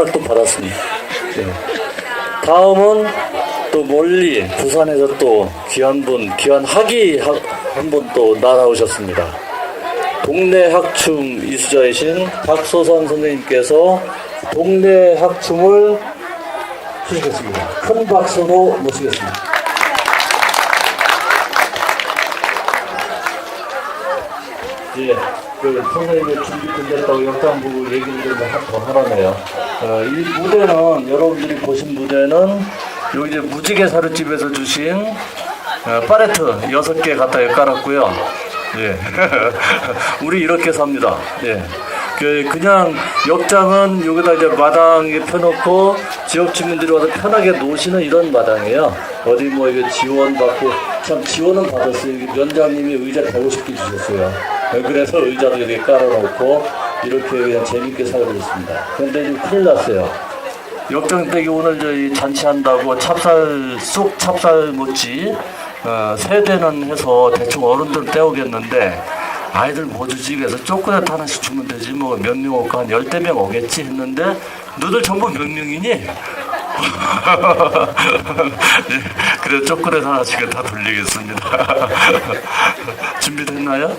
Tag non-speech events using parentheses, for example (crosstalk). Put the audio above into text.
허락도 받았습니다. 예. 다음은 또 멀리 부산에서 또 귀한 분, 귀한 학이 한 분 또 날아오셨습니다. 동네 학춤 이수자이신 박소선 선생님께서 동네 학춤을 해주겠습니다. 큰 박수로 모시겠습니다. 예, 그 선생님이 준비 끝냈다고 역장 보고 얘기를 좀더 하라네요. 어, 이 무대는 여러분들이 보신 무대는 여기 이제 무지개 사료집에서 주신 어, 파레트 여섯 개 갖다 깔았고요. 예, (laughs) 우리 이렇게 삽니다. 예. 그 그냥 역장은 여기다 이제 마당에 펴놓고 지역 주민들이 와서 편하게 노시는 이런 마당이에요. 어디 뭐 이거 지원 받고 참 지원은 받았어요. 면장님이 의자 150개 주셨어요. 네, 그래서 의자도 이렇게 깔아놓고 이렇게 그냥 재밌게 살고 있습니다. 근데 지금 큰일 났어요. 역정댁이 오늘 저희 잔치한다고 찹쌀 쑥 찹쌀 모찌 어, 세 대는 해서 대충 어른들 떼오겠는데 아이들 뭐 주지 그래서 초콜릿 하나씩 주면 되지 뭐 몇 명 올까 한 열대 명 오겠지 했는데 너들 전부 몇 명이니? (laughs) 예, 그래서 초콜릿 하나씩은 다 돌리겠습니다. (laughs) 준비됐나요?